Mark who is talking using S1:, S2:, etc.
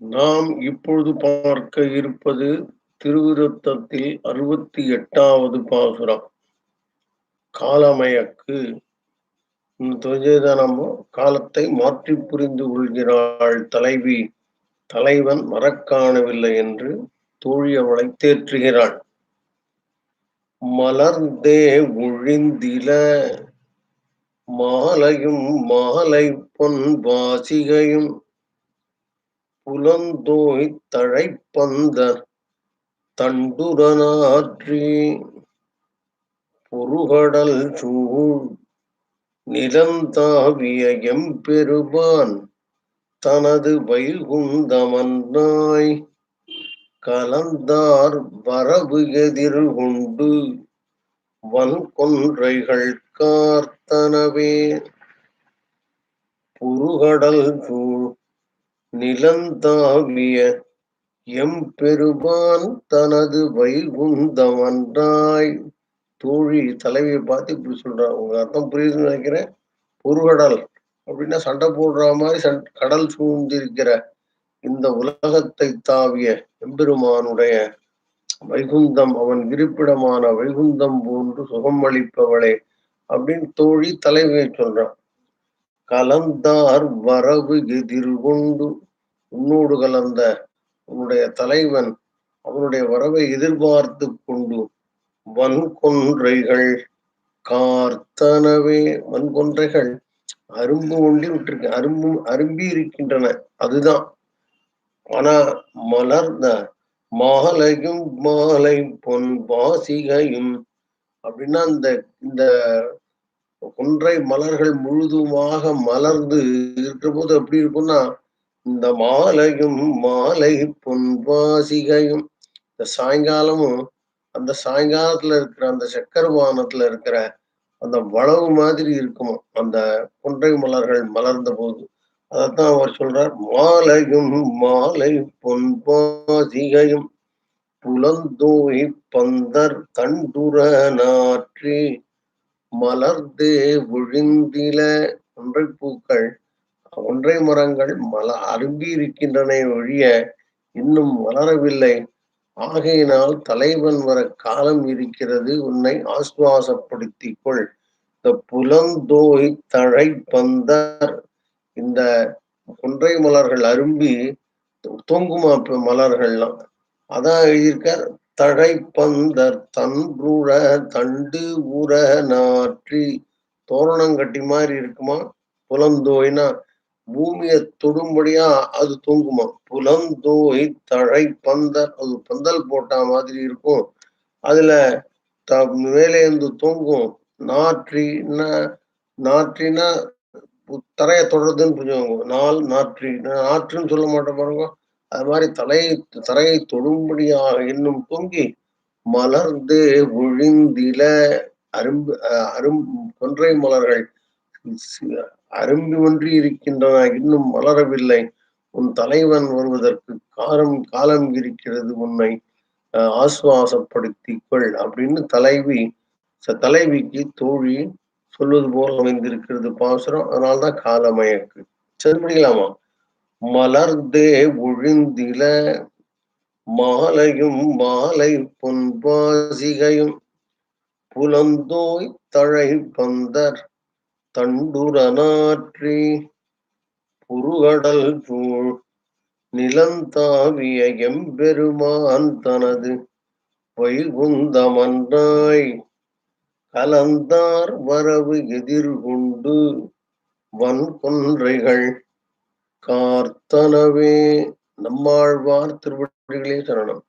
S1: நாம் இப்பொழுது பார்க்க இருப்பது திருவிருத்தத்தில் அறுபத்தி எட்டாவது பாசுரம். காலமயக்கு. நம்ம காலத்தை மாற்றி புரிந்து கொள்கிறாள் தலைவி. தலைவன் மறக்காணவில்லை என்று தோழி அவளை தேற்றுகிறாள். மலர்ந்தே ஒழிந்தில. மாலையும் மாலை பொன் வாசிகையும் புலந்தோய் தழைப்பந்த தண்டுரனாற்றி பொருகடல் சூழ் நிலந்தாவிய எம்பெருமான் தனது வைகுந்தமன்னாய் கலந்தார் வரவு எதிர் உண்டு வன்கொன்றைகள் கார்த்தனவே. புருகடல் சூழ் நிலந்தாவிய எம்பெருமான் தனது வைகுந்தமன்றாய் தோழி தலைவியை பார்த்து இப்படி சொல்றான் உங்க அர்த்தம் புரியுதுன்னு நினைக்கிறேன். பொருகடல் அப்படின்னா சண்டை போடுற மாதிரி சண் கடல் சூழ்ந்திருக்கிற இந்த உலகத்தை தாவிய எம்பெருமானுடைய வைகுந்தம் அவன் இருப்பிடமான வைகுந்தம் போன்று சுகம் அளிப்பவளே அப்படின்னு தோழி தலைவியை சொல்றான். கலந்தார் வரவு எதிர்கொண்டு உன்னோடு கலந்த உன்னுடைய தலைவன் அவனுடைய வரவை எதிர்பார்த்து கொண்டு வன்கொன்றைகள் கார்த்தனவே. வன்கொன்றைகள் அரும்பு ஒண்டி விட்டுருக்கு. அரும்பு அரும்பி இருக்கின்றன. அதுதான். ஆனா மலர்ந்த மாலையும் மாலை பொன் வாசிகையும் அப்படின்னா இந்த இந்த கொன்றை மலர்கள் முழுதுமாக மலர்ந்து இருக்கிற போது எப்படி இருக்கும்னா இந்த மாலையும் மாலை பொன்பாசிகையும் இந்த சாயங்காலமும் அந்த சாயங்காலத்துல இருக்கிற அந்த சக்கரவானத்துல இருக்கிற அந்த வளவு மாதிரி இருக்கும் அந்த கொன்றை மலர்கள் மலர்ந்த போது. அதைத்தான் அவர் சொல்றார் மாலையும் மாலை பொன்பாசிகையும் புலந்தோய் பந்தர் தண்டுர நாற்றி மலர்ந்து விழுந்தில ஒன்றை பூக்கள் ஒன்றை மரங்கள் மல அரும்பி இருக்கின்றன ஒழிய இன்னும் வளரவில்லை ஆகையினால் தலைவன் வர காலம் இருக்கிறது. உன்னை ஆசுவாசப்படுத்திக் கொள் இந்த புலந்தோய் தழை பந்தர். இந்த ஒன்றை மலர்கள் அரும்பி தொங்குமா மலர்கள்லாம்? அதான் எழுதியிருக்கார். தழைப்பந்தர் பந்தர் தண்டு உர நாற்றி. தோரணம் கட்டி மாதிரி இருக்குமா? புலந்தோய்னா பூமியை தொடும்படியா அது தூங்குமா? புலந்தோய் தழை பந்தர் அது பந்தல் போட்டா மாதிரி இருக்கும். அதுல த இருந்து தூங்கும். நாற்றின்னா நாற்றினா தரையை தொடருதுன்னு புரிஞ்சுவாங்க நாள் நாற்றி நாற்றுன்னு சொல்ல மாட்டேன் பாருங்க. அது மாதிரி தலையை தரையை தொடும்படியாக இன்னும் பொங்கி மலர்ந்து ஒழிந்தில அரும்பு அரும் கொன்றை மலர்கள் அரும்பி ஒன்றி இருக்கின்றன இன்னும் மலரவில்லை. உன் தலைவன் வருவதற்கு காலம் காலம் இருக்கிறது உன்னை ஆசுவாசப்படுத்திக் கொள் அப்படின்னு தலைவி தலைவிக்கு தோழி சொல்வது போல் அமைந்திருக்கிறது பாசுரம். அதனால்தான் காலமயக்கு. சரி முடியலாமா மலர்ந்தே உழுந்தில மாலையும் மாலை பொன்பாசிகையும் புலந்தோய் தழை பந்தர் தண்டுரனாற்றி புருகடல் சூழ் நிலந்தாவிய எம்பெருமான் தனது வைகுந்தமன்றாய் கலந்தார் வரவு எதிர்கொண்டு வன்கொன்றைகள் கார்த்தனவே நம்மாழ்வார் திருவடிகளே சரணம்.